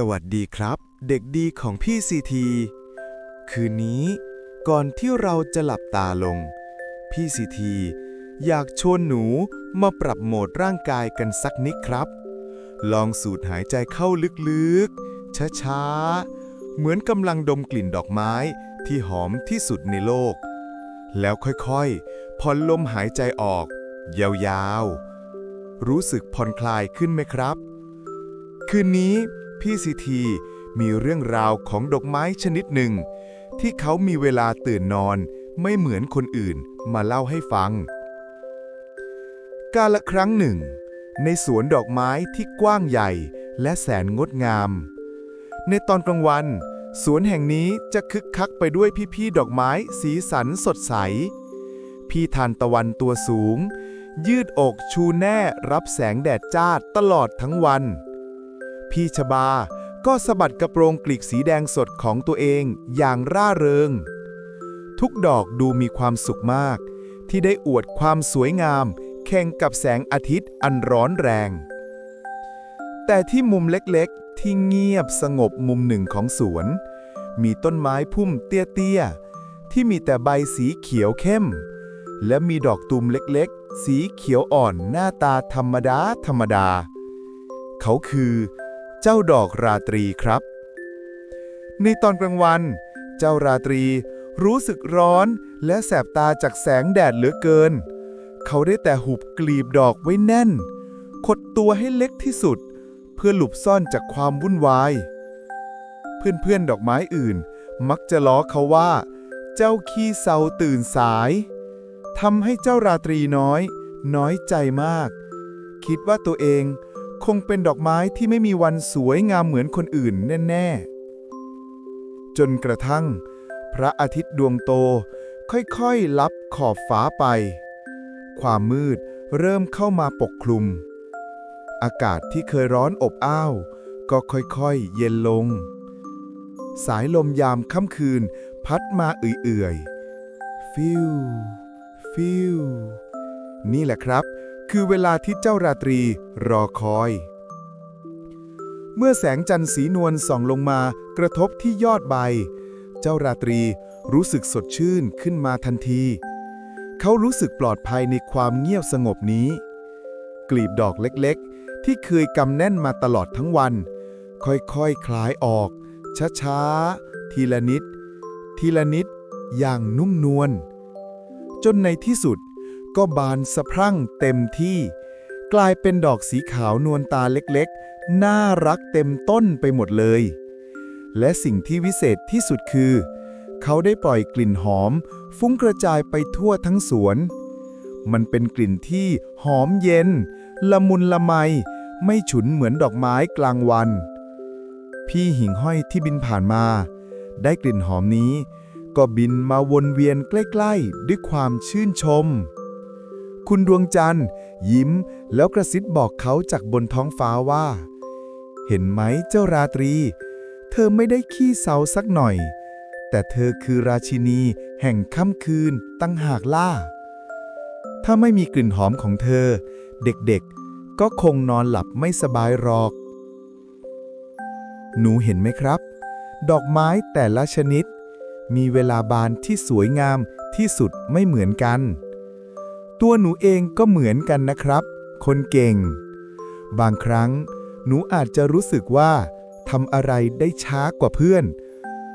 สวัสดีครับ เด็กดีของพี่ซีที คืนนี้ก่อนที่เราจะหลับตาลง พี่ซีทีอยากชวนหนูมาปรับโหมดร่างกายกันสักนิดครับ ลองสูดหายใจเข้าลึกๆ ช้าๆ เหมือนกำลังดมกลิ่นดอกไม้ที่หอมที่สุดในโลก แล้วค่อยๆ ผ่อนลมหายใจออก ยาวๆ รู้สึกผ่อนคลายขึ้นไหมครับ คืนนี้ พี่ซีทีมีเรื่องราวของดอกไม้ชนิดหนึ่ง ที่เขามีเวลาตื่นนอนไม่เหมือนคนอื่นมาเล่าให้ฟัง กาละครั้งหนึ่ง ในสวนดอกไม้ที่กว้างใหญ่และแสนงดงาม ในตอนกลางวัน สวนแห่งนี้จะคึกคักไปด้วยพี่ๆดอกไม้สีสันสดใส พี่ทานตะวันตัวสูง ยืดอกชูแน่รับแสงแดดจ้าตลอดทั้งวัน พี่ชบา ก็สะบัดกระโปรงกลีกสีแดงสดของตัวเองอย่างร่าเริง ทุกดอกดูมีความสุขมาก ที่ได้อวดความสวยงาม แข่งกับแสงอาทิตย์อันร้อนแรง แต่ที่มุมเล็กๆ ที่เงียบสงบมุมหนึ่งของสวน มีต้นไม้พุ่มเตี้ยๆ ที่มีแต่ใบสีเขียวเข้ม และมีดอกตุ่มเล็กๆ สีเขียวอ่อนหน้าตาธรรมดาธรรมดา เขาคือ เจ้าดอกราตรีครับ ในตอนกลางวัน เจ้าราตรีรู้สึกร้อนและแสบตาจากแสงแดดเหลือเกิน เขาได้แต่หุบกลีบดอกไว้แน่น ขดตัวให้เล็กที่สุด เพื่อหลบซ่อนจากความวุ่นวาย เพื่อนๆดอกไม้อื่น มักจะล้อเขาว่า เจ้าขี้เซาตื่นสายทำให้เจ้าราตรีน้อย น้อยใจมาก คิดว่าตัวเอง คงเป็นดอกไม้ที่ไม่มีวันสวยงามเหมือนคนอื่นแน่ ๆ จนกระทั่ง พระอาทิตย์ดวงโตค่อยๆ ลับขอบฟ้าไป ความมืดเริ่มเข้ามาปกคลุม อากาศที่เคยร้อนอบอ้าว ก็ค่อยๆ เย็นลง สายลมยามค่ำคืนพัดมาเอื่อยๆ ฟิว ฟิว นี่แหละครับ คือเวลาที่เจ้าราตรีรอคอย เมื่อแสงจันทร์สีนวลส่องลงมากระทบที่ยอดใบ เจ้าราตรีรู้สึกสดชื่นขึ้นมาทันที เขารู้สึกปลอดภัยในความเงียบสงบนี้ กลีบดอกเล็กๆ ที่เคยกำแน่นมาตลอดทั้งวัน ค่อยๆคคลายออก ช้าๆ ทีละนิด ทีละนิด อย่างนุ่มนวลจนในที่สุด ก็บานสะพรั่งเต็มที่ กลายเป็นดอกสีขาวนวลตาเล็กๆ น่ารักเต็มต้นไปหมดเลย และสิ่งที่วิเศษที่สุดคือ เขาได้ปล่อยกลิ่นหอม ฟุ้งกระจายไปทั่วทั้งสวน มันเป็นกลิ่นที่หอมเย็น ละมุนละไม ไม่ฉุนเหมือนดอกไม้กลางวัน พี่หิ่งห้อยที่บินผ่านมา ได้กลิ่นหอมนี้ก็บินมาวนเวียนใกล้ ๆ ด้วยความชื่นชม คุณดวงจันทร์ ยิ้ม แล้วกระซิบบอกเขาจากบนท้องฟ้าว่า เห็นไหมเจ้าราตรี เธอไม่ได้ขี้เศร้าสักหน่อย แต่เธอคือราชินี แห่งค่ำคืนตั้งหากล่า ถ้าไม่มีกลิ่นหอมของเธอ เด็กๆ ก็คงนอนหลับไม่สบายหรอก หนูเห็นไหมครับ ดอกไม้แต่ละชนิด มีเวลาบานที่สวยงามที่สุดไม่เหมือนกัน ตัวหนูเองก็เหมือนกันนะครับ คนเก่ง บางครั้ง หนูอาจจะรู้สึกว่าทำอะไรได้ช้ากว่าเพื่อน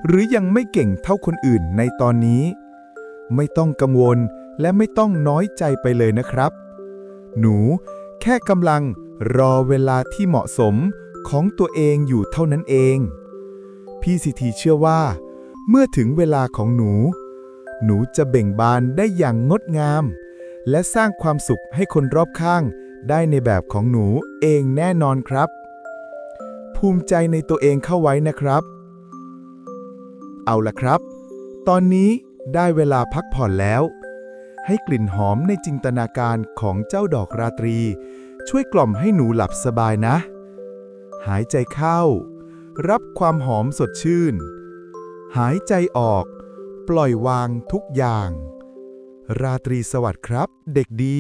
หรือยังไม่เก่งเท่าคนอื่นในตอนนี้ ไม่ต้องกังวลและไม่ต้องน้อยใจไปเลยนะครับ หนูแค่กำลังรอเวลาที่เหมาะสมของตัวเองอยู่เท่านั้นเอง พี่สิทีเชื่อว่า เมื่อถึงเวลาของหนู หนูจะเบ่งบานได้อย่างงดงาม และสร้างความสุขให้คนรอบข้าง ได้ในแบบของหนูเองแน่นอนครับ ภูมิใจในตัวเองเข้าไว้นะครับ เอาละครับ ตอนนี้ได้เวลาพักผ่อนแล้ว ให้กลิ่นหอมในจินตนาการของเจ้าดอกราตรี ช่วยกล่อมให้หนูหลับสบายนะ หายใจเข้า รับความหอมสดชื่น หายใจออก ปล่อยวางทุกอย่าง ราตรีสวัสดิ์ครับ เด็กดี